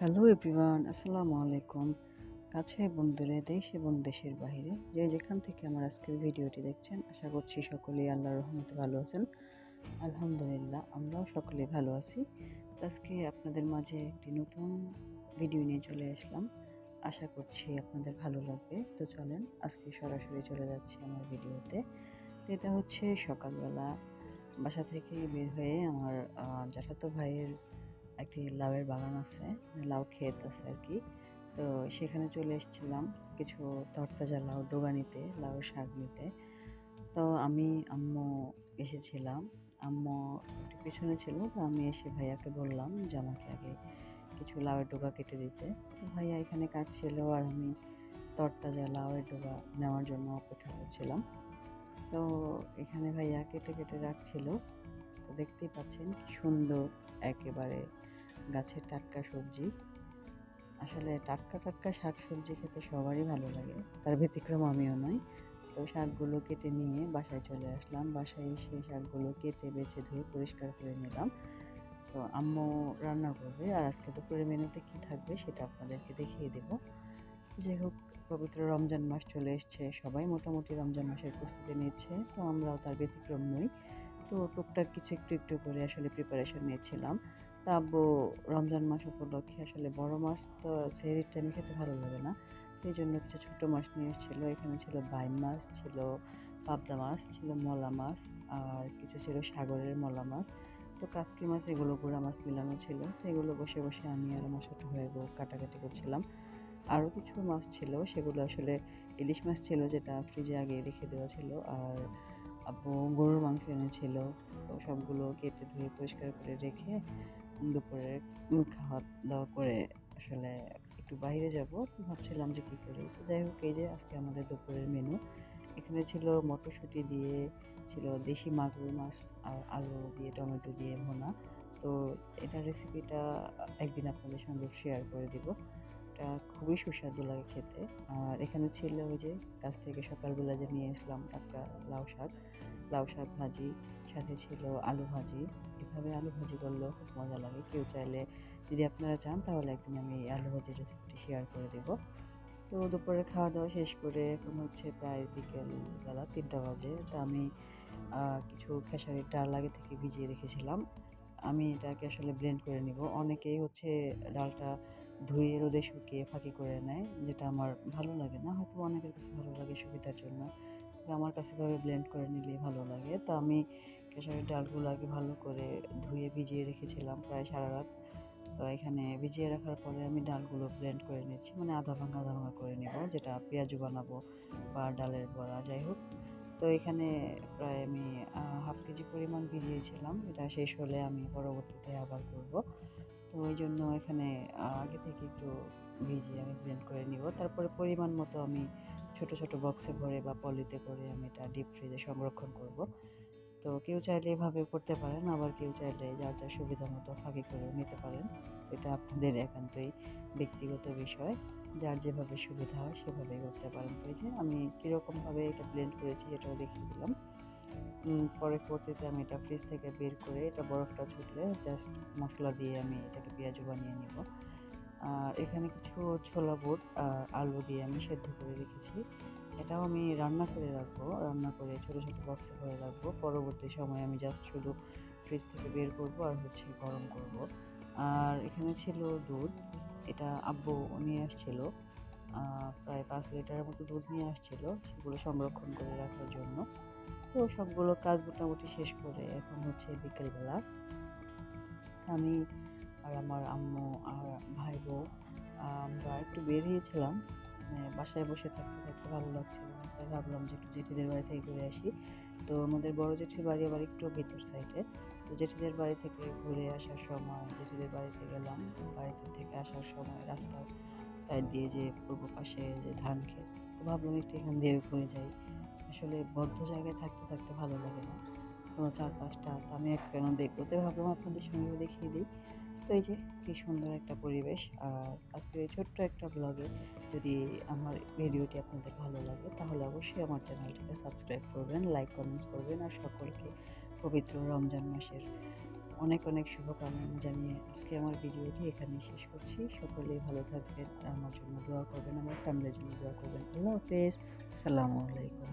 Hello everyone, আসসালামু আলাইকুম। কাছে বন্ধুরে, দেশ এবং দেশের বাইরে যে যেখান থেকে আমার আজকের ভিডিওটি দেখছেন, আশা করছি সকলেই আল্লাহর রহমতে ভালো আছেন। আলহামদুলিল্লাহ, আমরাও সকলে ভালো আছি। আজকে আপনাদের মাঝে একটি নতুন ভিডিও নিয়ে চলে আসলাম। আশা করছি আপনাদের ভালো লাগবে। তো চলেন, আজকে সরাসরি চলে যাচ্ছি আমার ভিডিওতে। এটা হচ্ছে সকালবেলা বাসা থেকে বের হয়ে আমার জ্যাঠাতো ভাইয়ের একটি লাউয়ের বাগান আছে, লাউ ক্ষেত আছে আর কি। তো সেখানে চলে এসেছিলাম কিছু তরতাজা লাউ ডোগা নিতে লাউ শাক নিতে। তো আমি আম্মু এসেছিলাম। আম্মু একটু পিছনে ছিল, তো আমি এসে ভাইয়াকে বললাম যে আমাকে আগে কিছু লাউয়ের ডোগা কেটে দিতে। তো ভাইয়া এখানে কাটছিল আর আমি তরতাজা লাউয়ের ডোগা নেওয়ার জন্য অপেক্ষা করছিলাম। তো এখানে ভাইয়া কেটে কেটে রাখছিল। তো দেখতেই পাচ্ছেন কি সুন্দর একেবারে গাছের টাটকা সবজি। আসলে টাটকা টাটকা শাক সবজি খেতে সবারই ভালো লাগে। তার ব্যতিক্রম আমিও নই। তো শাকগুলো কেটে নিয়ে বাসায় চলে আসলাম। বাসায় এসে শাকগুলো কেটে, বেছে ধুয়ে পরিষ্কার করে নিলাম। তো আম্মু রান্না করবে। আর আজকে তো দুপুরের মেনুতে কী থাকবে সেটা আপনাদেরকে দেখিয়ে দেবো। যাই হোক, পবিত্র রমজান মাস চলে এসছে। সবাই মোটামুটি রমজান মাসের প্রস্তুতি নিচ্ছে। তো আমরাও তার ব্যতিক্রম নই। তো টুকটাক কিছু একটু একটু করে আসলে প্রিপারেশন নিয়েছিলাম। তা আব্বু রমজান মাস উপলক্ষে আসলে বড় মাছ তো সেহরির টাইমে খেতে ভালো লাগে না। এই জন্য কিছু ছোটো মাছ নিয়ে এসেছিল। এখানে ছিল বাইম মাছ, ছিল পাবদা মাছ, ছিল মলা মাছ, আর কিছু ছিল সাগরের মলা মাছ। তো কাচকি মাছ, এগুলো গুঁড়া মাছ মিলানো ছিল। তো এগুলো বসে বসে আমি আর আমার ছোটো হয়ে কাটাকাটি করছিলাম। আরও কিছু মাছ ছিল, সেগুলো আসলে ইলিশ মাছ ছিল যেটা ফ্রিজে আগে রেখে দেওয়া ছিল। আর আব্বু গরুর মাংস এনেছিল, তো সবগুলো কেটে ধুয়ে পরিষ্কার করে রেখে দুপুরে খাওয়া দাওয়া করে আসলে একটু বাইরে যাব। ভাবছিলাম যে কী করি? তো যাই হোক, এই যে আজকে আমাদের দুপুরের মেনু এখানে ছিল মটরশুঁটি দিয়ে ছিল দেশি মাগুর মাছ আর আলু দিয়ে টমেটো দিয়ে ভোনা। তো এটার রেসিপিটা একদিন আপনাদের সঙ্গে শেয়ার করে দিব। এটা খুবই সুস্বাদু লাগে খেতে। আর এখানে ছিল ওই যে গাছ থেকে সকালবেলা যে নিয়ে আসলাম টাটকা লাউ শাক লাউ শাক ভাজি, সাথে ছিল আলু ভাজি। এভাবে আলু ভাজি করলেও খুব মজা লাগে। কেউ চাইলে যদি আপনারা চান, তাহলে একদিন আমি এই আলু ভাজির রেসিপিটি শেয়ার করে দেব। তো দুপুরে খাওয়া দাওয়া শেষ করে এখন হচ্ছে প্রায় বিকেলবেলা তিনটা বাজে। তো আমি কিছু খেসারির ডাল আগে থেকে ভিজিয়ে রেখেছিলাম। আমি এটাকে আসলে ব্লেন্ড করে নিব। অনেকেই হচ্ছে ডালটা ধুয়ে রোদে শুকিয়ে ফাঁকি করে নেয়, যেটা আমার ভালো লাগে না। হয়তো অনেকের কাছে ভালো লাগে সুবিধার জন্য। আমার কাছে ভাবে ব্লেন্ড করে নিলে ভালো লাগে। তো আমি খেসারির ডালগুলো আগে ভালো করে ধুয়ে ভিজিয়ে রেখেছিলাম প্রায় সারা রাত। তো এখানে ভিজিয়ে রাখার পরে আমি ডালগুলো ব্লেন্ড করে নিচ্ছি মানে আধা ভাঙা আধা ভাঙা করে নেব। যেটা পেঁয়াজু বানাবো বা ডালের বড়া, যাই হোক। তো এখানে প্রায় আমি হাফ কেজি পরিমাণ ভিজিয়েছিলাম। এটা শেষ হলে আমি পরবর্তীতে আবার করব। তো ওই জন্য এখানে আগে থেকে একটু ভিজিয়ে আমি ব্লেন্ড করে নিব। তারপরে পরিমাণ মতো আমি ছোট ছোট বক্সে ভরে বা পলিতে করে আমি এটা ডিপ ফ্রিজে সংরক্ষণ করব। তো কেউ চাইলে এভাবে করতে পারেন, আবার কেউ চাইলে যার যার সুবিধা মতো ফাঁকি করেও নিতে পারেন। এটা আপনাদের একান্তই ব্যক্তিগত বিষয়। যার যেভাবে সুবিধা হয় সেভাবেই করতে পারেন। তো যে আমি কীরকমভাবে এটা ব্লেন্ড করেছি এটাও দেখিয়ে দিলাম। পরবর্তীতে আমি এটা ফ্রিজ থেকে বের করে এটা বরফটা ছুটলে জাস্ট মশলা দিয়ে আমি এটাকে পেঁয়াজু বানিয়ে নিব। আর এখানে কিছু ছোলা বুট আর আলু দিয়ে আমি সেদ্ধ করে রেখেছি। এটাও আমি রান্না করে রাখব, রান্না করে ছোটো ছোটো বক্সে ভরে রাখব। পরবর্তী সময় আমি জাস্ট শুধু ফ্রিজ থেকে বের করব আর হচ্ছে গরম করব। আর এখানে ছিল দুধ, এটা আব্বু নিয়ে আসছিল। প্রায় পাঁচ লিটারের মতো দুধ নিয়ে আসছিল, সেগুলো সংরক্ষণ করে রাখার জন্য। তো সবগুলো কাজ মোটামুটি শেষ করে এখন হচ্ছে বিকেলবেলা। আমি আর আমার আম্মু আর ভাই বউ আমরা একটু বেরিয়েছিলাম মানে বাসায় বসে থাকতে থাকতে ভালো লাগছিল। তাই ভাবলাম যে একটু জেঠিদের বাড়ি থেকে ঘুরে আসি। তো আমাদের বড় জেঠির বাড়ি আবার একটু ভেতর সাইডে তো জেঠিদের বাড়ি থেকে ঘুরে আসার সময়, জেঠিদের বাড়িতে গেলাম। বাড়িতে থেকে আসার সময় রাস্তার সাইড দিয়ে যে পূর্ব পাশে যে ধান ক্ষেত, তো ভাবলাম একটু এখান দিয়ে ঘুরে যাই। আসলে বদ্ধ জায়গায় থাকতে থাকতে ভালো লাগে না। কোনো চারপাশটা তো আমি এক কেন দেখব? তো ভাবলাম আপনাদের সঙ্গে দেখিয়ে দিই। তো এই যে কি সুন্দর একটা পরিবেশ। আর আজকে এই ছোট্ট একটা ব্লগে যদি আমার ভিডিওটি আপনাদের ভালো লাগে, তাহলে অবশ্যই আমার চ্যানেলটিকে সাবস্ক্রাইব করবেন লাইক কমেন্টস করবেন আর সকলকে পবিত্র রমজান মাসের অনেক অনেক শুভকামনা জানিয়ে আজকে আমার ভিডিওটি এখানে শেষ করছি। সকলেই ভালো থাকবেন আর আমার জন্য দোয়া করবেন, আমার ফ্যামিলির জন্য দোয়া করবেন। আল্লাহ হাফেজ। আসসালামু আলাইকুম।